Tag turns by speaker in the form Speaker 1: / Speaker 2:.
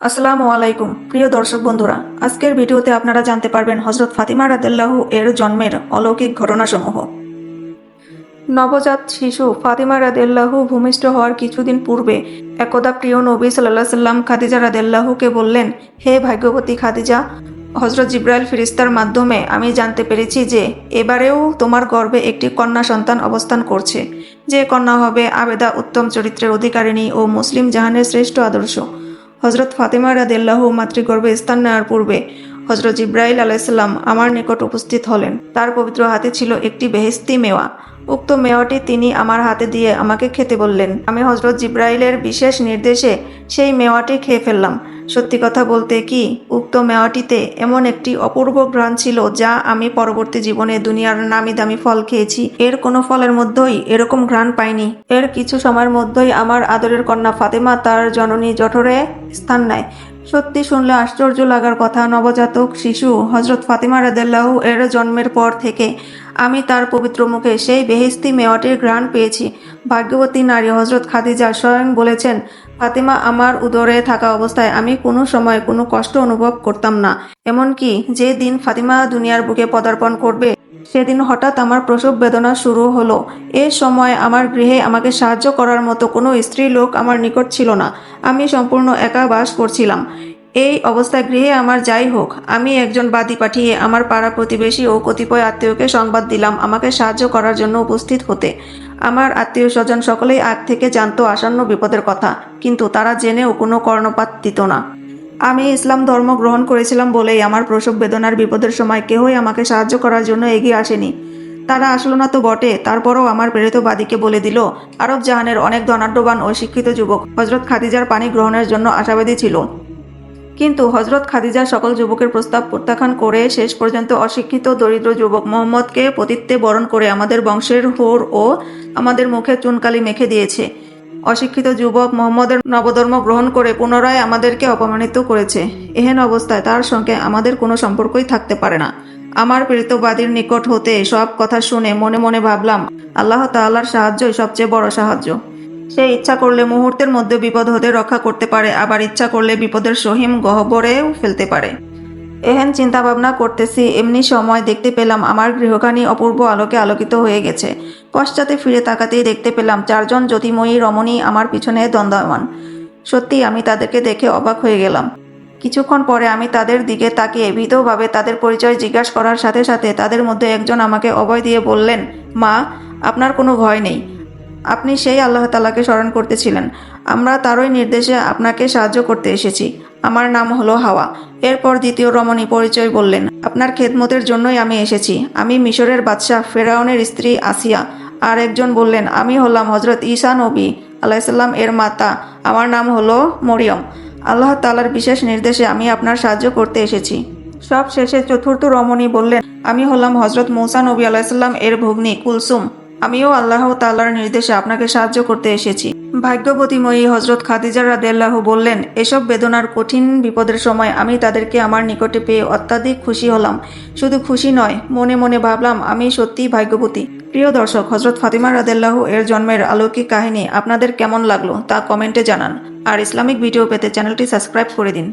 Speaker 1: আসসালামু আলাইকুম, প্রিয় দর্শক বন্ধুরা। আজকের ভিডিওতে আপনারা জানতে পারবেন হজরত ফাতিমা রাদেল্লাহু এর জন্মের অলৌকিক ঘটনাসমূহ। নবজাত শিশু ফাতিমা রাদেল্লাহু ভূমিষ্ঠ হওয়ার কিছুদিন পূর্বে একদা প্রিয় নবী সাল্লাহ সাল্লাম খাদিজা রাদেল্লাহুকে বললেন, হে ভাগ্যবতী খাদিজা হজরত জিব্রাইল ফিরিস্তার মাধ্যমে আমি জানতে পেরেছি যে এবারেও তোমার গর্বে একটি কন্যা সন্তান অবস্থান করছে। যে কন্যা হবে আবেদা উত্তম চরিত্রের অধিকারিণী ও মুসলিম জাহানের শ্রেষ্ঠ আদর্শ। হজরত ফাতেমা রাদেল্লাহ মাতৃগর্ভে স্থান নেওয়ার পূর্বে হজরত ইব্রাহিল আলাইসাল্লাম আমার নিকট উপস্থিত হলেন। তার পবিত্র হাতে ছিল একটি বেহেস্তি মেওয়া। উক্ত মেওয়াটি তিনি আমার হাতে দিয়ে আমাকে খেতে বললেন। আমি হজরত জিব্রাইলের বিশেষ নির্দেশে সেই মেওয়াটি খেয়ে ফেললাম। সত্যি কথা বলতে কি, উক্ত মেওয়াটিতে এমন একটি অপূর্ব ঘ্রাণ ছিল যা আমি পরবর্তী জীবনে দুনিয়ার নামি দামি ফল খেয়েছি। এর কোনো ফলের মধ্যেই এরকম ঘ্রাণ পাইনি। এর কিছু সময়ের মধ্যেই আমার আদরের কন্যা ফাতেমা তার জননী জঠরে স্থান নেয়। সত্যি শুনলে আশ্চর্য লাগার কথা, নবজাতক শিশু হজরত ফাতিমা রাদেল্লাহু এর জন্মের পর থেকে আমি তার পবিত্র মুখে সেই বেহেস্তি মেওয়াটির ঘ্রাণ পেয়েছি। ভাগ্যবতী নারী হজরত খাদিজা স্বয়ং বলেছেন ফাতিমা, আমার উদরে থাকা অবস্থায় আমি কোনো সময় কোনো কষ্ট অনুভব করতাম না। এমনকি যে দিন ফাতিমা দুনিয়ার বুকে পদার্পণ করবে, সেদিন হঠাৎ আমার প্রসব বেদনা শুরু হলো। এ সময় আমার গৃহে আমাকে সাহায্য করার মতো কোনো স্ত্রী লোক আমার নিকট ছিল না। আমি সম্পূর্ণ একা বাস করছিলাম। এই অবস্থায় গৃহে আমার যাই হোক, আমি একজন বাদী পাঠিয়ে আমার পাড়া প্রতিবেশী ও কতিপয় আত্মীয়কে সংবাদ দিলাম, আমাকে সাহায্য করার জন্য উপস্থিত হতে। আমার আত্মীয় স্বজন সকলেই আগ থেকে জানতো আসন্ন বিপদের কথা, কিন্তু তারা জেনেও কোনো কর্ণপাত দিত না। আমি ইসলাম ধর্ম গ্রহণ করেছিলাম বলেই আমার প্রসব বেদনার বিপদের সময় কেহই আমাকে সাহায্য করার জন্য এগিয়ে আসেনি। তারা আসলো না তো বটে, তারপরও আমার প্রেরিত বাদীকে বলে দিল, আরব জাহানের অনেক ধনাঢ্যবান ও শিক্ষিত যুবক হজরত খাদিজার পানি গ্রহণের জন্য আশাবাদী ছিল। কিন্তু হজরত খাদিজা সকল যুবকের প্রস্তাব প্রত্যাখ্যান করে শেষ পর্যন্ত অশিক্ষিত দরিদ্র যুবক মোহাম্মদকে পতিত্বে বরণ করে আমাদের বংশের হোর ও আমাদের মুখে চুনকালি মেখে দিয়েছে। অশিক্ষিত যুবক মোহাম্মদের নবধর্ম গ্রহণ করে পুনরায় আমাদেরকে অপমানিত করেছে। এহেন অবস্থায় তার সঙ্গে আমাদের কোনো সম্পর্কই থাকতে পারে না। আমার প্রেরিতবাদীর নিকট হতে সব কথা শুনে মনে মনে ভাবলাম, আল্লাহ তাআলার সাহায্যই সবচেয়ে বড় সাহায্য। সে ইচ্ছা করলে মুহূর্তের মধ্যে বিপদ হতে রক্ষা করতে পারে, আবার ইচ্ছা করলে বিপদের সহিম গহ্বরেও ফেলতে পারে। এহেন চিন্তা ভাবনা করতেছি, এমনি সময় দেখতে পেলাম আমার গৃহখানি অপূর্ব আলোকে আলোকিত হয়ে গেছে। পশ্চাতে ফিরে তাকাতেই দেখতে পেলাম চারজন জ্যোতিময়ী রমণী আমার পিছনে দ্বন্দ্বমান সত্যি আমি তাদেরকে দেখে অবাক হয়ে গেলাম। কিছুক্ষণ পরে আমি তাদের দিকে তাকিয়ে ভীতভাবে তাদের পরিচয় জিজ্ঞাসা করার সাথে সাথে তাদের মধ্যে একজন আমাকে অভয় দিয়ে বললেন, মা, আপনার কোনো ভয় নেই। আপনি সেই আল্লাহ তালাকে স্মরণ করতেছিলেন। আমরা তারই নির্দেশে আপনাকে সাহায্য করতে এসেছি। আমার নাম হলো হাওয়া। এরপর দ্বিতীয় রমণী পরিচয় বললেন, আপনার খেদমতের জন্যই আমি এসেছি। আমি মিশরের বাদশাহ ফেরাউনের স্ত্রী আসিয়া। আর একজন বললেন, আমি হলাম হজরত ঈসা নবী আলাইসাল্লাম এর মাতা। আমার নাম হলো মরিয়ম। আল্লাহ তালার বিশেষ নির্দেশে আমি আপনার সাহায্য করতে এসেছি। সব শেষে চতুর্থ রমণী বললেন, আমি হলাম হজরত মৌসা নবী আলাইসাল্লাম এর ভগ্নী কুলসুম। আমিও আল্লাহ তাল্লাহর নির্দেশে আপনাকে সাহায্য করতে এসেছি। ভাগ্যবতীময়ী হজরত খাদিজা রাদেল্লাহ বললেন, এসব বেদনার কঠিন বিপদের সময় আমি তাদেরকে আমার নিকটে পেয়ে অত্যাধিক খুশি হলাম। শুধু খুশি নয়, মনে মনে ভাবলাম আমি সত্যিই ভাগ্যবতী। প্রিয় দর্শক হজরত ফাতিমা রাদেল্লাহ এর জন্মের অলৌকিক কাহিনী আপনাদের কেমন লাগল তা কমেন্টে জানান। আর ইসলামিক ভিডিও পেতে চ্যানেলটি সাবস্ক্রাইব করে দিন।